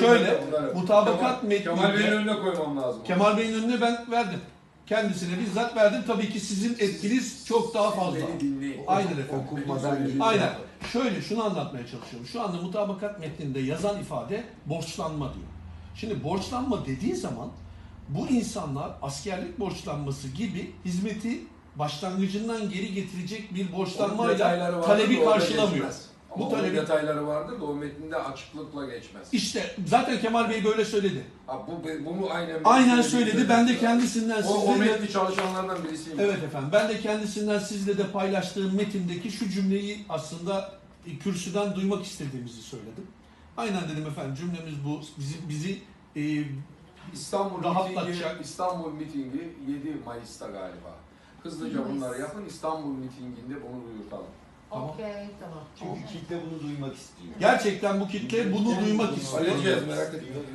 Şöyle, mutabakat Kemal, Kemal Bey'in metninde önüne koymam lazım. Kemal Bey'in önüne ben verdim. Kendisine bizzat verdim. Tabii ki sizin etkiniz çok daha fazla. Aynen efendim. Aynen. Şöyle şunu anlatmaya çalışıyorum. Şu anda mutabakat metninde yazan ifade borçlanma diyor. Şimdi borçlanma dediği zaman bu insanlar askerlik borçlanması gibi hizmeti başlangıcından geri getirecek bir Onun detayları borçlanmayla vardır talebi karşılamıyor. geçmez. Ama Bu talebi detayları vardır da o metninde açıklıkla geçmez. işte zaten Kemal Bey böyle söyledi. Ha, bu bunu aynen Aynen söyledi. Ben de kendisinden o, o metni çalışanlardan birisiyim. Evet efendim. Ben de kendisinden sizle de paylaştığım metindeki şu cümleyi aslında kürsüden duymak istediğimizi söyledim. Aynen dedim efendim cümlemiz bu. Bizi bizi e, İstanbul Rahatlatacak. mitingi, İstanbul mitingi 7 Mayıs'ta galiba. Hızlıca bunları yapın. İstanbul mitinginde bunu duyurtalım. Tamam. Okey tamam. Çünkü kitle bunu duymak istiyor. gerçekten bu kitle bunu duymak istiyor. Halledeceğiz merak etmeyin.